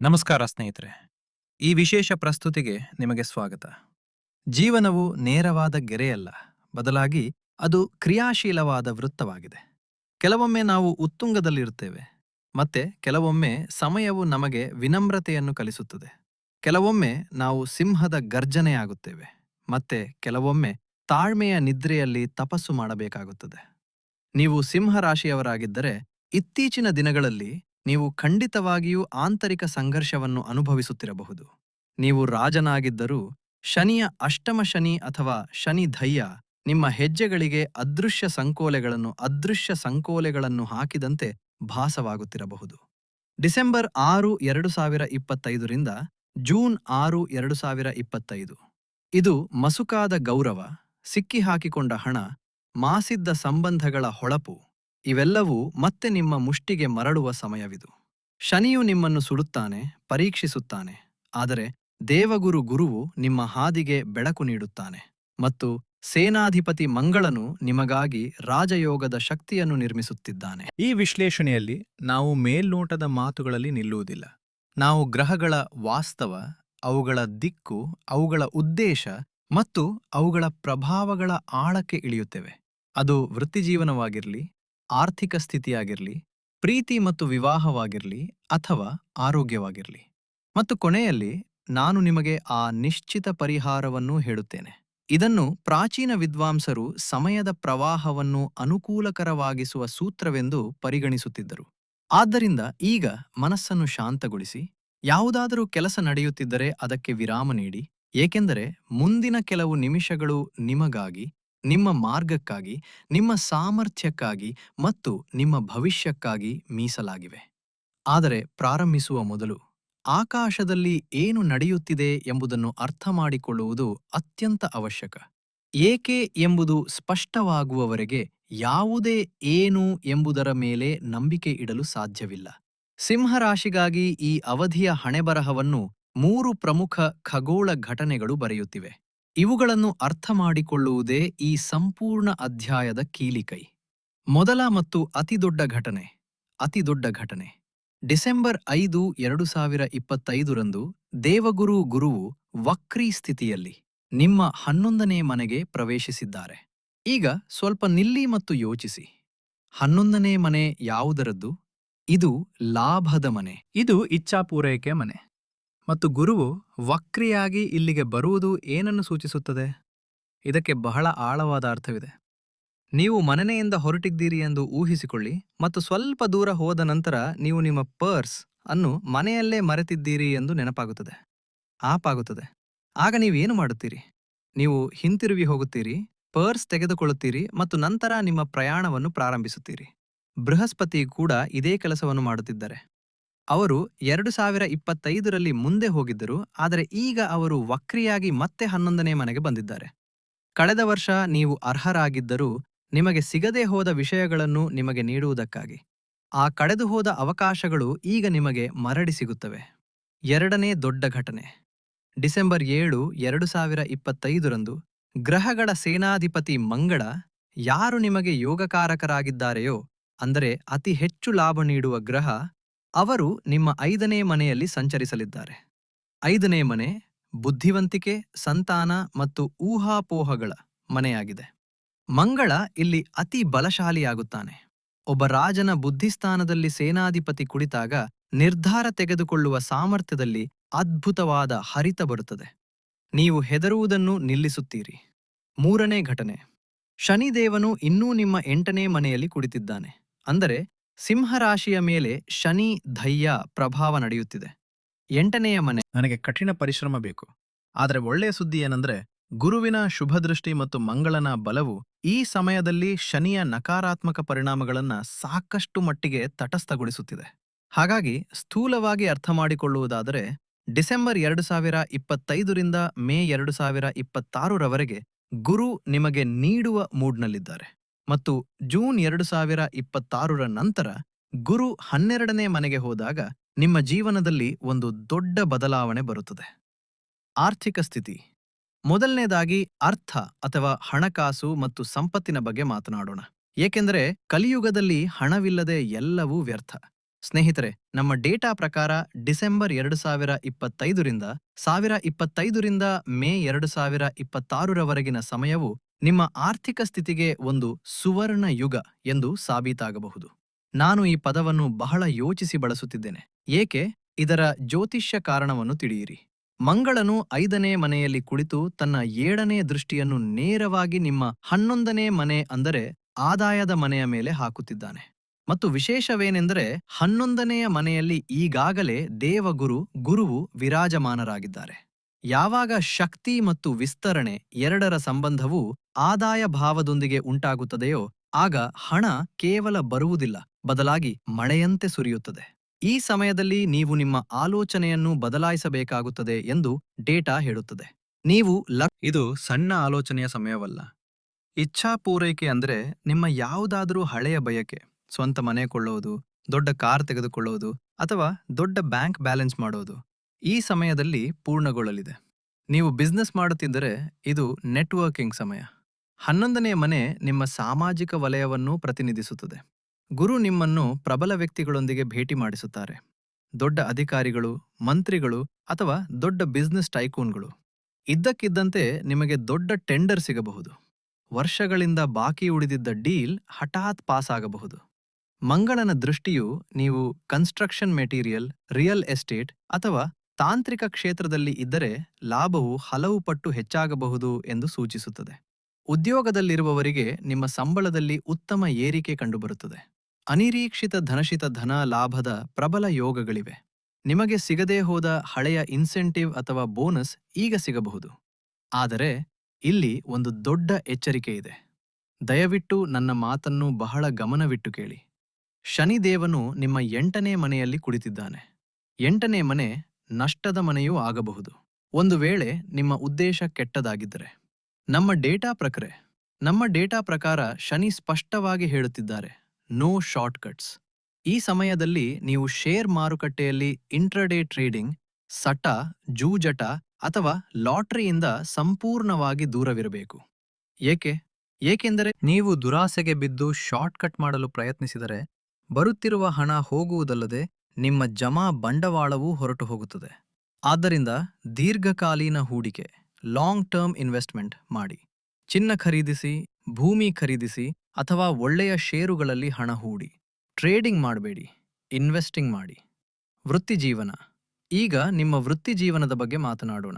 ನಮಸ್ಕಾರ ಸ್ನೇಹಿತರೆ. ಈ ವಿಶೇಷ ಪ್ರಸ್ತುತಿಗೆ ನಿಮಗೆ ಸ್ವಾಗತ. ಜೀವನವು ನೇರವಾದ ಗೆರೆಯಲ್ಲ, ಬದಲಾಗಿ ಅದು ಕ್ರಿಯಾಶೀಲವಾದ ವೃತ್ತವಾಗಿದೆ. ಕೆಲವೊಮ್ಮೆ ನಾವು ಉತ್ತುಂಗದಲ್ಲಿರುತ್ತೇವೆ, ಮತ್ತೆ ಕೆಲವೊಮ್ಮೆ ಸಮಯವು ನಮಗೆ ವಿನಮ್ರತೆಯನ್ನು ಕಲಿಸುತ್ತದೆ. ಕೆಲವೊಮ್ಮೆ ನಾವು ಸಿಂಹದ ಗರ್ಜನೆಯಾಗುತ್ತೇವೆ, ಮತ್ತೆ ಕೆಲವೊಮ್ಮೆ ತಾಳ್ಮೆಯ ನಿದ್ರೆಯಲ್ಲಿ ತಪಸ್ಸು ಮಾಡಬೇಕಾಗುತ್ತದೆ. ನೀವು ಸಿಂಹರಾಶಿಯವರಾಗಿದ್ದರೆ, ಇತ್ತೀಚಿನ ದಿನಗಳಲ್ಲಿ ನೀವು ಖಂಡಿತವಾಗಿಯೂ ಆಂತರಿಕ ಸಂಘರ್ಷವನ್ನು ಅನುಭವಿಸುತ್ತಿರಬಹುದು. ನೀವು ರಾಜನಾಗಿದ್ದರೂ ಶನಿಯ ಅಷ್ಟಮ ಶನಿ ಅಥವಾ ಶನಿ ಧಯ್ಯ ನಿಮ್ಮ ಹೆಜ್ಜೆಗಳಿಗೆ ಅದೃಶ್ಯ ಸಂಕೋಲೆಗಳನ್ನು ಅದೃಶ್ಯ ಸಂಕೋಲೆಗಳನ್ನು ಹಾಕಿದಂತೆ ಭಾಸವಾಗುತ್ತಿರಬಹುದು. ಡಿಸೆಂಬರ್ ಆರು, ಎರಡು ಸಾವಿರ ಇಪ್ಪತ್ತೈದರಿಂದ ಜೂನ್ ಆರು, ಎರಡು ಸಾವಿರ ಇಪ್ಪತ್ತೈದು. ಇದು ಮಸುಕಾದ ಗೌರವ ಸಿಕ್ಕಿಹಾಕಿಕೊಂಡ ಹಣ, ಮಾಸಿದ್ದ ಸಂಬಂಧಗಳ ಹೊಳಪು ಇವೆಲ್ಲವೂ ಮತ್ತೆ ನಿಮ್ಮ ಮುಷ್ಟಿಗೆ ಮರಳುವ ಸಮಯವಿದು. ಶನಿಯು ನಿಮ್ಮನ್ನು ಸುಡುತ್ತಾನೆ, ಪರೀಕ್ಷಿಸುತ್ತಾನೆ, ಆದರೆ ದೇವಗುರು ಗುರುವು ನಿಮ್ಮ ಹಾದಿಗೆ ಬೆಳಕು ನೀಡುತ್ತಾನೆ ಮತ್ತು ಸೇನಾಧಿಪತಿ ಮಂಗಳನು ನಿಮಗಾಗಿ ರಾಜಯೋಗದ ಶಕ್ತಿಯನ್ನು ನಿರ್ಮಿಸುತ್ತಿದ್ದಾನೆ. ಈ ವಿಶ್ಲೇಷಣೆಯಲ್ಲಿ ನಾವು ಮೇಲ್ನೋಟದ ಮಾತುಗಳಲ್ಲಿ ನಿಲ್ಲುವುದಿಲ್ಲ. ನಾವು ಗ್ರಹಗಳ ವಾಸ್ತವ, ಅವುಗಳ ದಿಕ್ಕು, ಅವುಗಳ ಉದ್ದೇಶ ಮತ್ತು ಅವುಗಳ ಪ್ರಭಾವಗಳ ಆಳಕ್ಕೆ ಇಳಿಯುತ್ತೇವೆ. ಅದು ವೃತ್ತಿಜೀವನವಾಗಿರಲಿ ಆರ್ಥಿಕ ಸ್ಥಿತಿಯಾಗಿರಲಿ, ಪ್ರೀತಿ ಮತ್ತು ವಿವಾಹವಾಗಿರಲಿ ಅಥವಾ ಆರೋಗ್ಯವಾಗಿರಲಿ. ಮತ್ತು ಕೊನೆಯಲ್ಲಿ ನಾನು ನಿಮಗೆ ಆ ನಿಶ್ಚಿತ ಪರಿಹಾರವನ್ನು ಹೇಳುತ್ತೇನೆ. ಇದನ್ನು ಪ್ರಾಚೀನ ವಿದ್ವಾಂಸರು ಸಮಯದ ಪ್ರವಾಹವನ್ನು ಅನುಕೂಲಕರವಾಗಿಸುವ ಸೂತ್ರವೆಂದು ಪರಿಗಣಿಸುತ್ತಿದ್ದರು. ಆದ್ದರಿಂದ ಈಗ ಮನಸ್ಸನ್ನು ಶಾಂತಗೊಳಿಸಿ, ಯಾವುದಾದರೂ ಕೆಲಸ ನಡೆಯುತ್ತಿದ್ದರೆ ಅದಕ್ಕೆ ವಿರಾಮ ನೀಡಿ, ಏಕೆಂದರೆ ಮುಂದಿನ ಕೆಲವು ನಿಮಿಷಗಳು ನಿಮಗಾಗಿ ನಿಮ್ಮ ಮಾರ್ಗಕ್ಕಾಗಿ, ನಿಮ್ಮ ಸಾಮರ್ಥ್ಯಕ್ಕಾಗಿ ಮತ್ತು ನಿಮ್ಮ ಭವಿಷ್ಯಕ್ಕಾಗಿ ಮೀಸಲಾಗಿವೆ. ಆದರೆ ಪ್ರಾರಂಭಿಸುವ ಮೊದಲು ಆಕಾಶದಲ್ಲಿ ಏನು ನಡೆಯುತ್ತಿದೆ ಎಂಬುದನ್ನು ಅರ್ಥ ಮಾಡಿಕೊಳ್ಳುವುದು ಅತ್ಯಂತ ಅವಶ್ಯಕ. ಏಕೆ ಎಂಬುದು ಸ್ಪಷ್ಟವಾಗುವವರೆಗೆ ಯಾವುದೇ ಏನು ಎಂಬುದರ ಮೇಲೆ ನಂಬಿಕೆ ಇಡಲು ಸಾಧ್ಯವಿಲ್ಲ. ಸಿಂಹರಾಶಿಗಾಗಿ ಈ ಅವಧಿಯ ಹಣೆಬರಹವನ್ನು ಮೂರು ಪ್ರಮುಖ ಖಗೋಳ ಘಟನೆಗಳು ಬರೆಯುತ್ತಿವೆ. ಇವುಗಳನ್ನು ಅರ್ಥ ಮಾಡಿಕೊಳ್ಳುವುದೇ ಈ ಸಂಪೂರ್ಣ ಅಧ್ಯಾಯದ ಕೀಲಿಕೈ. ಮೊದಲ ಮತ್ತು ಅತಿದೊಡ್ಡ ಘಟನೆ ಅತಿದೊಡ್ಡ ಘಟನೆ. ಡಿಸೆಂಬರ್ ಐದು, ಎರಡು ಸಾವಿರ ಇಪ್ಪತ್ತೈದರಂದು ದೇವಗುರು ಗುರುವು ವಕ್ರೀ ಸ್ಥಿತಿಯಲ್ಲಿ ನಿಮ್ಮ ಹನ್ನೊಂದನೇ ಮನೆಗೆ ಪ್ರವೇಶಿಸಿದ್ದಾರೆ. ಈಗ ಸ್ವಲ್ಪ ನಿಲ್ಲಿ ಮತ್ತು ಯೋಚಿಸಿ. ಹನ್ನೊಂದನೇ ಮನೆ ಯಾವುದರದ್ದು? ಇದು ಲಾಭದ ಮನೆ. ಇದು ಇಚ್ಛಾಪೂರೈಕೆ ಮನೆ. ಮತ್ತು ಗುರುವು ವಕ್ರಿಯಾಗಿ ಇಲ್ಲಿಗೆ ಬರುವುದು ಏನನ್ನು ಸೂಚಿಸುತ್ತದೆ? ಇದಕ್ಕೆ ಬಹಳ ಆಳವಾದ ಅರ್ಥವಿದೆ. ನೀವು ಮನನೆಯಿಂದ ಹೊರಟಿದ್ದೀರಿ ಎಂದು ಊಹಿಸಿಕೊಳ್ಳಿ ಮತ್ತು ಸ್ವಲ್ಪ ದೂರ ಹೋದ ನಂತರ ನೀವು ನಿಮ್ಮ ಪರ್ಸ್ ಅನ್ನು ಮನೆಯಲ್ಲೇ ಮರೆತಿದ್ದೀರಿ ಎಂದು ನೆನಪಾಗುತ್ತದೆ. ಆಪಾಗುತ್ತದೆ. ಆಗ ನೀವೇನು ಮಾಡುತ್ತೀರಿ? ನೀವು ಹಿಂತಿರುಗಿ ಹೋಗುತ್ತೀರಿ, ಪರ್ಸ್ ತೆಗೆದುಕೊಳ್ಳುತ್ತೀರಿ ಮತ್ತು ನಂತರ ನಿಮ್ಮ ಪ್ರಯಾಣವನ್ನು ಪ್ರಾರಂಭಿಸುತ್ತೀರಿ. ಬೃಹಸ್ಪತಿ ಕೂಡ ಇದೇ ಕೆಲಸವನ್ನು ಮಾಡುತ್ತಿದ್ದಾರೆ. ಅವರು ಎರಡು ಸಾವಿರ ಇಪ್ಪತ್ತೈದರಲ್ಲಿ ಮುಂದೆ ಹೋಗಿದ್ದರು, ಆದರೆ ಈಗ ಅವರು ವಕ್ರಿಯಾಗಿ ಮತ್ತೆ ಹನ್ನೊಂದನೇ ಮನೆಗೆ ಬಂದಿದ್ದಾರೆ. ಕಳೆದ ವರ್ಷ ನೀವು ಅರ್ಹರಾಗಿದ್ದರೂ ನಿಮಗೆ ಸಿಗದೇ ಹೋದ ವಿಷಯಗಳನ್ನು ನಿಮಗೆ ನೀಡುವುದಕ್ಕಾಗಿ. ಆ ಕಳೆದು ಹೋದ ಅವಕಾಶಗಳು ಈಗ ನಿಮಗೆ ಮರಡಿ ಸಿಗುತ್ತವೆ. ಎರಡನೇ ದೊಡ್ಡ ಘಟನೆ. ಡಿಸೆಂಬರ್ ಏಳು ಎರಡು ಸಾವಿರ ಇಪ್ಪತ್ತೈದರಂದು ಗ್ರಹಗಳ ಸೇನಾಧಿಪತಿ ಮಂಗಳ ಯಾರು ನಿಮಗೆ ಯೋಗಕಾರಕರಾಗಿದ್ದಾರೆಯೋ, ಅಂದರೆ ಅತಿ ಹೆಚ್ಚು ಲಾಭ ನೀಡುವ ಗ್ರಹ ಅವರು ನಿಮ್ಮ ಐದನೇ ಮನೆಯಲ್ಲಿ ಸಂಚರಿಸಲಿದ್ದಾರೆ. ಐದನೇ ಮನೆ ಬುದ್ಧಿವಂತಿಕೆ, ಸಂತಾನ ಮತ್ತು ಊಹಾಪೋಹಗಳ ಮನೆಯಾಗಿದೆ. ಮಂಗಳ ಇಲ್ಲಿ ಅತಿ ಬಲಶಾಲಿಯಾಗುತ್ತಾನೆ. ಒಬ್ಬ ರಾಜನ ಬುದ್ಧಿಸ್ಥಾನದಲ್ಲಿ ಸೇನಾಧಿಪತಿ ಕುಳಿತಾಗ ನಿರ್ಧಾರ ತೆಗೆದುಕೊಳ್ಳುವ ಸಾಮರ್ಥ್ಯದಲ್ಲಿ ಅದ್ಭುತವಾದ ಹರಿತ ಬರುತ್ತದೆ. ನೀವು ಹೆದರುವುದನ್ನು ನಿಲ್ಲಿಸುತ್ತೀರಿ. ಮೂರನೇ ಘಟನೆ. ಶನಿದೇವನು ಇನ್ನೂ ನಿಮ್ಮ ಎಂಟನೇ ಮನೆಯಲ್ಲಿ ಕುಳಿತಿದ್ದಾನೆ. ಅಂದರೆ ಸಿಂಹರಾಶಿಯ ಮೇಲೆ ಶನಿ ಧೈರ್ಯ ಪ್ರಭಾವ ನಡೆಯುತ್ತಿದೆ. ಎಂಟನೆಯ ಮನೆ. ನನಗೆ ಕಠಿಣ ಪರಿಶ್ರಮ ಬೇಕು. ಆದರೆ ಒಳ್ಳೆಯ ಸುದ್ದಿ ಏನಂದ್ರೆ, ಗುರುವಿನ ಶುಭದೃಷ್ಟಿ ಮತ್ತು ಮಂಗಳನ ಬಲವು ಈ ಸಮಯದಲ್ಲಿ ಶನಿಯ ನಕಾರಾತ್ಮಕ ಪರಿಣಾಮಗಳನ್ನ ಸಾಕಷ್ಟು ಮಟ್ಟಿಗೆ ತಟಸ್ಥಗೊಳಿಸುತ್ತಿದೆ. ಹಾಗಾಗಿ ಸ್ಥೂಲವಾಗಿ ಅರ್ಥ ಮಾಡಿಕೊಳ್ಳುವುದಾದರೆ, ಡಿಸೆಂಬರ್ ಎರಡು ಸಾವಿರ ಇಪ್ಪತ್ತೈದರಿಂದ ಮೇ ಎರಡು ಸಾವಿರ ಇಪ್ಪತ್ತಾರರವರೆಗೆ ಗುರು ನಿಮಗೆ ನೀಡುವ ಮೂಡ್ನಲ್ಲಿದ್ದಾರೆ. ಮತ್ತು ಜೂನ್ ಎರಡು ಸಾವಿರ ಇಪ್ಪತ್ತಾರರ ನಂತರ ಗುರು ಹನ್ನೆರಡನೇ ಮನೆಗೆ ಹೋದಾಗ ನಿಮ್ಮ ಜೀವನದಲ್ಲಿ ಒಂದು ದೊಡ್ಡ ಬದಲಾವಣೆ ಬರುತ್ತದೆ. ಆರ್ಥಿಕ ಸ್ಥಿತಿ. ಮೊದಲನೇದಾಗಿ ಅರ್ಥ ಅಥವಾ ಹಣಕಾಸು ಮತ್ತು ಸಂಪತ್ತಿನ ಬಗ್ಗೆ ಮಾತನಾಡೋಣ. ಏಕೆಂದರೆ ಕಲಿಯುಗದಲ್ಲಿ ಹಣವಿಲ್ಲದೆ ಎಲ್ಲವೂ ವ್ಯರ್ಥ. ಸ್ನೇಹಿತರೆ, ನಮ್ಮ ಡೇಟಾ ಪ್ರಕಾರ ಡಿಸೆಂಬರ್ ಎರಡು ಸಾವಿರ ಇಪ್ಪತ್ತೈದರಿಂದ ಸಾವಿರ ಇಪ್ಪತ್ತೈದರಿಂದ ಮೇ ಎರಡು ಸಾವಿರ ಇಪ್ಪತ್ತಾರರವರೆಗಿನ ಸಮಯವು ನಿಮ್ಮ ಆರ್ಥಿಕ ಸ್ಥಿತಿಗೆ ಒಂದು ಸುವರ್ಣ ಯುಗ ಎಂದು ಸಾಬೀತಾಗಬಹುದು. ನಾನು ಈ ಪದವನ್ನು ಬಹಳ ಯೋಚಿಸಿ ಬಳಸುತ್ತಿದ್ದೇನೆ. ಏಕೆ? ಇದರ ಜ್ಯೋತಿಷ್ಯ ಕಾರಣವನ್ನು ತಿಳಿಯಿರಿ. ಮಂಗಳನು ಐದನೇ ಮನೆಯಲ್ಲಿ ಕುಳಿತು ತನ್ನ ಏಳನೇ ದೃಷ್ಟಿಯನ್ನು ನೇರವಾಗಿ ನಿಮ್ಮ ಹನ್ನೊಂದನೇ ಮನೆ ಅಂದರೆ ಆದಾಯದ ಮನೆಯ ಮೇಲೆ ಹಾಕುತ್ತಿದ್ದಾನೆ. ಮತ್ತು ವಿಶೇಷವೇನೆಂದರೆ ಹನ್ನೊಂದನೆಯ ಮನೆಯಲ್ಲಿ ಈಗಾಗಲೇ ದೇವಗುರು, ಗುರುವು ವಿರಾಜಮಾನರಾಗಿದ್ದಾರೆ. ಯಾವಾಗ ಶಕ್ತಿ ಮತ್ತು ವಿಸ್ತರಣೆ ಎರಡರ ಸಂಬಂಧವು ಆದಾಯ ಭಾವದೊಂದಿಗೆ ಉಂಟಾಗುತ್ತದೆಯೋ ಆಗ ಹಣ ಕೇವಲ ಬರುವುದಿಲ್ಲ, ಬದಲಾಗಿ ಮಳೆಯಂತೆ ಸುರಿಯುತ್ತದೆ. ಈ ಸಮಯದಲ್ಲಿ ನೀವು ನಿಮ್ಮ ಆಲೋಚನೆಯನ್ನು ಬದಲಾಯಿಸಬೇಕಾಗುತ್ತದೆ ಎಂದು ಡೇಟಾ ಹೇಳುತ್ತದೆ. ನೀವು ಇದು ಸಣ್ಣ ಆಲೋಚನೆಯ ಸಮಯವಲ್ಲ. ಇಚ್ಛಾ ಪೂರೈಕೆ ಅಂದರೆ ನಿಮ್ಮ ಯಾವುದಾದರೂ ಹಳೆಯ ಬಯಕೆ, ಸ್ವಂತ ಮನೆ ಕೊಳ್ಳೋದು, ದೊಡ್ಡ ಕಾರ್ ತೆಗೆದುಕೊಳ್ಳೋದು ಅಥವಾ ದೊಡ್ಡ ಬ್ಯಾಂಕ್ ಬ್ಯಾಲೆನ್ಸ್ ಮಾಡೋದು. ಈ ಸಮಯದಲ್ಲಿ ಪೂರ್ಣಗೊಳ್ಳಲಿದೆ. ನೀವು ಬಿಸ್ನೆಸ್ ಮಾಡುತ್ತಿದ್ದರೆ ಇದು ನೆಟ್ವರ್ಕಿಂಗ್ ಸಮಯ. ಹನ್ನೊಂದನೆಯ ಮನೆ ನಿಮ್ಮ ಸಾಮಾಜಿಕ ವಲಯವನ್ನು ಪ್ರತಿನಿಧಿಸುತ್ತದೆ. ಗುರು ನಿಮ್ಮನ್ನು ಪ್ರಬಲ ವ್ಯಕ್ತಿಗಳೊಂದಿಗೆ ಭೇಟಿ ಮಾಡಿಸುತ್ತಾರೆ. ದೊಡ್ಡ ಅಧಿಕಾರಿಗಳು, ಮಂತ್ರಿಗಳು ಅಥವಾ ದೊಡ್ಡ ಬಿಸ್ನೆಸ್ ಟೈಕೂನ್ಗಳು ಇದ್ದಕ್ಕಿದ್ದಂತೆ ನಿಮಗೆ ದೊಡ್ಡ ಟೆಂಡರ್ ಸಿಗಬಹುದು. ವರ್ಷಗಳಿಂದ ಬಾಕಿ ಉಳಿದಿದ್ದ ಡೀಲ್ ಹಠಾತ್ ಪಾಸ್ ಆಗಬಹುದು. ಮಂಗಳನ ದೃಷ್ಟಿಯು ನೀವು ಕನ್ಸ್ಟ್ರಕ್ಷನ್ ಮೆಟೀರಿಯಲ್ ರಿಯಲ್ ಎಸ್ಟೇಟ್ ಅಥವಾ ತಾಂತ್ರಿಕ ಕ್ಷೇತ್ರದಲ್ಲಿ ಇದ್ದರೆ ಲಾಭವು ಹಲವು ಪಟ್ಟು ಹೆಚ್ಚಾಗಬಹುದು ಎಂದು ಸೂಚಿಸುತ್ತದೆ. ಉದ್ಯೋಗದಲ್ಲಿರುವವರಿಗೆ ನಿಮ್ಮ ಸಂಬಳದಲ್ಲಿ ಉತ್ತಮ ಏರಿಕೆ ಕಂಡುಬರುತ್ತದೆ. ಅನಿರೀಕ್ಷಿತ ಧನಶಿತ ಧನ ಲಾಭದ ಪ್ರಬಲ ಯೋಗಗಳಿವೆ. ನಿಮಗೆ ಸಿಗದೇ ಹೋದ ಹಳೆಯ ಇನ್ಸೆಂಟಿವ್ ಅಥವಾ ಬೋನಸ್ ಈಗ ಸಿಗಬಹುದು. ಆದರೆ ಇಲ್ಲಿ ಒಂದು ದೊಡ್ಡ ಎಚ್ಚರಿಕೆ ಇದೆ. ದಯವಿಟ್ಟು ನನ್ನ ಮಾತನ್ನು ಬಹಳ ಗಮನವಿಟ್ಟು ಕೇಳಿ. ಶನಿದೇವನು ನಿಮ್ಮ ಎಂಟನೇ ಮನೆಯಲ್ಲಿ ಕುಳಿತಿದ್ದಾನೆ. ಎಂಟನೇ ಮನೆ ನಷ್ಟದ ಮನೆಯೂ ಆಗಬಹುದು. ಒಂದು ವೇಳೆ ನಿಮ್ಮ ಉದ್ದೇಶ ಕೆಟ್ಟದಾಗಿದ್ದರೆ, ನಮ್ಮ ಡೇಟಾ ಪ್ರಕ್ರೆ, ನಮ್ಮ ಡೇಟಾ ಪ್ರಕಾರ ಶನಿ ಸ್ಪಷ್ಟವಾಗಿ ಹೇಳುತ್ತಿದ್ದಾರೆ, ನೋ ಶಾರ್ಟ್ಕಟ್ಸ್. ಈ ಸಮಯದಲ್ಲಿ ನೀವು ಶೇರ್ ಮಾರುಕಟ್ಟೆಯಲ್ಲಿ ಇಂಟ್ರಡೇ ಟ್ರೇಡಿಂಗ್, ಸಟ, ಜೂಜಟ ಅಥವಾ ಲಾಟ್ರಿಯಿಂದ ಸಂಪೂರ್ಣವಾಗಿ ದೂರವಿರಬೇಕು. ಏಕೆ? ಏಕೆಂದರೆ ನೀವು ದುರಾಸೆಗೆ ಬಿದ್ದು ಶಾರ್ಟ್ಕಟ್ ಮಾಡಲು ಪ್ರಯತ್ನಿಸಿದರೆ, ಬರುತ್ತಿರುವ ಹಣ ಹೋಗುವುದಲ್ಲದೆ ನಿಮ್ಮ ಜಮಾ ಬಂಡವಾಳವೂ ಹೊರಟು ಹೋಗುತ್ತದೆ. ಆದ್ದರಿಂದ ದೀರ್ಘಕಾಲೀನ ಹೂಡಿಕೆ ಲಾಂಗ್ ಟರ್ಮ್ ಇನ್ವೆಸ್ಟ್ಮೆಂಟ್ ಮಾಡಿ. ಚಿನ್ನ ಖರೀದಿಸಿ, ಭೂಮಿ ಖರೀದಿಸಿ ಅಥವಾ ಒಳ್ಳೆಯ ಷೇರುಗಳಲ್ಲಿ ಹಣ ಹೂಡಿ. ಟ್ರೇಡಿಂಗ್ ಮಾಡಬೇಡಿ ಇನ್ವೆಸ್ಟಿಂಗ್ ಮಾಡಿ. ವೃತ್ತಿಜೀವನ ಈಗ ನಿಮ್ಮ ವೃತ್ತಿಜೀವನದ ಬಗ್ಗೆ ಮಾತನಾಡೋಣ.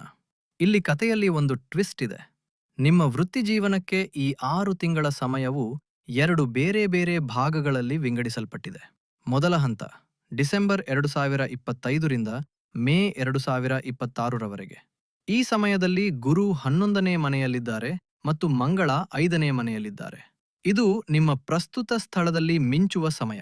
ಇಲ್ಲಿ ಕಥೆಯಲ್ಲಿ ಒಂದು ಟ್ವಿಸ್ಟ್ ಇದೆ. ನಿಮ್ಮ ವೃತ್ತಿಜೀವನಕ್ಕೆ ಈ ಆರು ತಿಂಗಳ ಸಮಯವು ಎರಡು ಬೇರೆ ಬೇರೆ ಭಾಗಗಳಲ್ಲಿ ವಿಂಗಡಿಸಲ್ಪಟ್ಟಿದೆ. ಮೊದಲ ಹಂತ ಡಿಸೆಂಬರ್ ಎರಡು ಸಾವಿರ ಇಪ್ಪತ್ತೈದರಿಂದ ಮೇ ಎರಡು ಸಾವಿರ ಇಪ್ಪತ್ತಾರರವರೆಗೆ. ಈ ಸಮಯದಲ್ಲಿ ಗುರು ಹನ್ನೊಂದನೇ ಮನೆಯಲ್ಲಿದ್ದಾರೆ ಮತ್ತು ಮಂಗಳ ಐದನೇ ಮನೆಯಲ್ಲಿದ್ದಾರೆ. ಇದು ನಿಮ್ಮ ಪ್ರಸ್ತುತ ಸ್ಥಳದಲ್ಲಿ ಮಿಂಚುವ ಸಮಯ.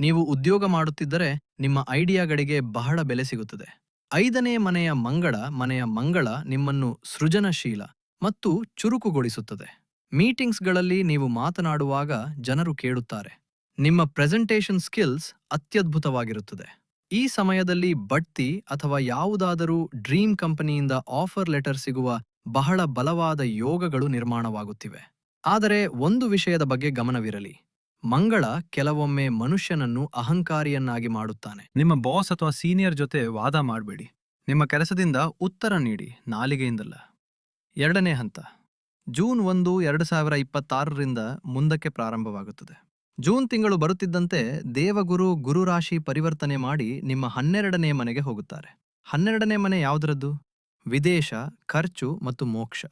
ನೀವು ಉದ್ಯೋಗ ಮಾಡುತ್ತಿದ್ದರೆ ನಿಮ್ಮ ಐಡಿಯಾಗಳಿಗೆ ಬಹಳ ಬೆಲೆ ಸಿಗುತ್ತದೆ. ಐದನೇ ಮನೆಯ ಮಂಗಳ ಮನೆಯ ಮಂಗಳ ನಿಮ್ಮನ್ನು ಸೃಜನಶೀಲ ಮತ್ತು ಚುರುಕುಗೊಳಿಸುತ್ತದೆ. ಮೀಟಿಂಗ್ಸ್ಗಳಲ್ಲಿ ನೀವು ಮಾತನಾಡುವಾಗ ಜನರು ಕೇಳುತ್ತಾರೆ. ನಿಮ್ಮ ಪ್ರೆಸೆಂಟೇಷನ್ ಸ್ಕಿಲ್ಸ್ ಅತ್ಯದ್ಭುತವಾಗಿರುತ್ತದೆ. ಈ ಸಮಯದಲ್ಲಿ ಬಡ್ತಿ ಅಥವಾ ಯಾವುದಾದರೂ ಡ್ರೀಮ್ ಕಂಪನಿಯಿಂದ ಆಫರ್ ಲೆಟರ್ ಸಿಗುವ ಬಹಳ ಬಲವಾದ ಯೋಗಗಳು ನಿರ್ಮಾಣವಾಗುತ್ತಿವೆ. ಆದರೆ ಒಂದು ವಿಷಯದ ಬಗ್ಗೆ ಗಮನವಿರಲಿ. ಮಂಗಳ ಕೆಲವೊಮ್ಮೆ ಮನುಷ್ಯನನ್ನು ಅಹಂಕಾರಿಯನ್ನಾಗಿ ಮಾಡುತ್ತಾನೆ. ನಿಮ್ಮ ಬಾಸ್ ಅಥವಾ ಸೀನಿಯರ್ ಜೊತೆ ವಾದ ಮಾಡಬೇಡಿ. ನಿಮ್ಮ ಕೆಲಸದಿಂದ ಉತ್ತರ ನೀಡಿ, ನಾಲಿಗೆಯಿಂದಲ್ಲ. ಎರಡನೇ ಹಂತ. ಜೂನ್ ಒಂದು, ಎರಡು ಸಾವಿರ ಇಪ್ಪತ್ತಾರರಿಂದ ಮುಂದಕ್ಕೆ ಪ್ರಾರಂಭವಾಗುತ್ತದೆ. ಜೂನ್ ತಿಂಗಳು ಬರುತ್ತಿದ್ದಂತೆ ದೇವಗುರು ಗುರುರಾಶಿ ಪರಿವರ್ತನೆ ಮಾಡಿ ನಿಮ್ಮ ಹನ್ನೆರಡನೇ ಮನೆಗೆ ಹೋಗುತ್ತಾರೆ. ಹನ್ನೆರಡನೇ ಮನೆ ಯಾವುದರದ್ದು? ವಿದೇಶ, ಖರ್ಚು ಮತ್ತು ಮೋಕ್ಷ.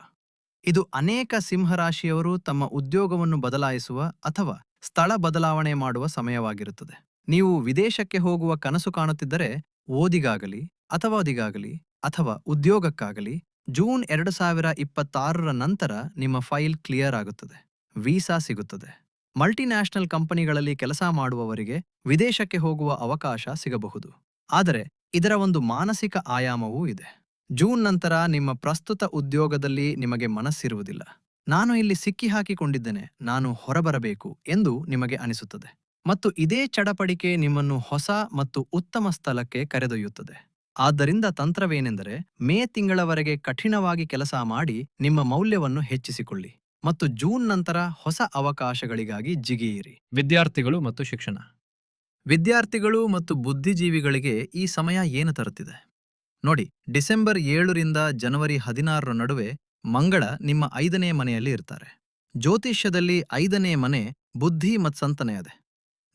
ಇದು ಅನೇಕ ಸಿಂಹರಾಶಿಯವರು ತಮ್ಮ ಉದ್ಯೋಗವನ್ನು ಬದಲಾಯಿಸುವ ಅಥವಾ ಸ್ಥಳ ಬದಲಾವಣೆ ಮಾಡುವ ಸಮಯವಾಗಿರುತ್ತದೆ. ನೀವು ವಿದೇಶಕ್ಕೆ ಹೋಗುವ ಕನಸು ಕಾಣುತ್ತಿದ್ದರೆ ಓದಿಗಾಗಲಿ ಅಥವಾ ಓದಿಗಾಗಲಿ ಅಥವಾ ಉದ್ಯೋಗಕ್ಕಾಗಲಿ ಜೂನ್ ಎರಡು ಸಾವಿರ ಇಪ್ಪತ್ತಾರರ ನಂತರ ನಿಮ್ಮ ಫೈಲ್ ಕ್ಲಿಯರ್ ಆಗುತ್ತದೆ. ವೀಸಾ ಸಿಗುತ್ತದೆ. ಮಲ್ಟಿನ್ಯಾಷನಲ್ ಕಂಪನಿಗಳಲ್ಲಿ ಕೆಲಸ ಮಾಡುವವರಿಗೆ ವಿದೇಶಕ್ಕೆ ಹೋಗುವ ಅವಕಾಶ ಸಿಗಬಹುದು. ಆದರೆ, ಇದರ ಒಂದು ಮಾನಸಿಕ ಆಯಾಮವೂ ಇದೆ. ಜೂನ್ ನಂತರ ನಿಮ್ಮ ಪ್ರಸ್ತುತ ಉದ್ಯೋಗದಲ್ಲಿ ನಿಮಗೆ ಮನಸ್ಸಿರುವುದಿಲ್ಲ. ನಾನು ಇಲ್ಲಿ ಸಿಕ್ಕಿ ಹಾಕಿಕೊಂಡಿದ್ದೇನೆ, ನಾನು ಹೊರಬರಬೇಕು ಎಂದು ನಿಮಗೆ ಅನಿಸುತ್ತದೆ. ಮತ್ತು ಇದೇ ಚಡಪಡಿಕೆ ನಿಮ್ಮನ್ನು ಹೊಸ ಮತ್ತು ಉತ್ತಮ ಸ್ಥಳಕ್ಕೆ ಕರೆದೊಯ್ಯುತ್ತದೆ. ಆದ್ದರಿಂದ ತಂತ್ರವೇನೆಂದರೆ, ಮೇ ತಿಂಗಳವರೆಗೆ ಕಠಿಣವಾಗಿ ಕೆಲಸ ಮಾಡಿ ನಿಮ್ಮ ಮೌಲ್ಯವನ್ನು ಹೆಚ್ಚಿಸಿಕೊಳ್ಳಿ. ಮತ್ತು ಜೂನ್ ನಂತರ ಹೊಸ ಅವಕಾಶಗಳಿಗಾಗಿ ಜಿಗಿಯಿರಿ ವಿದ್ಯಾರ್ಥಿಗಳು ಮತ್ತು ಶಿಕ್ಷಣ. ವಿದ್ಯಾರ್ಥಿಗಳು ಮತ್ತು ಬುದ್ಧಿಜೀವಿಗಳಿಗೆ ಈ ಸಮಯ ಏನು ತರುತ್ತಿದೆ? ನೋಡಿ ಡಿಸೆಂಬರ್ ಏಳರಿಂದ ಜನವರಿ ಹದಿನಾರರ ನಡುವೆ ಮಂಗಳ ನಿಮ್ಮ ಐದನೇ ಮನೆಯಲ್ಲಿ ಇರ್ತಾರೆ. ಜ್ಯೋತಿಷ್ಯದಲ್ಲಿ ಐದನೇ ಮನೆ ಬುದ್ಧಿ ಮತ್ತು ಸಂತನೆಯದೆ.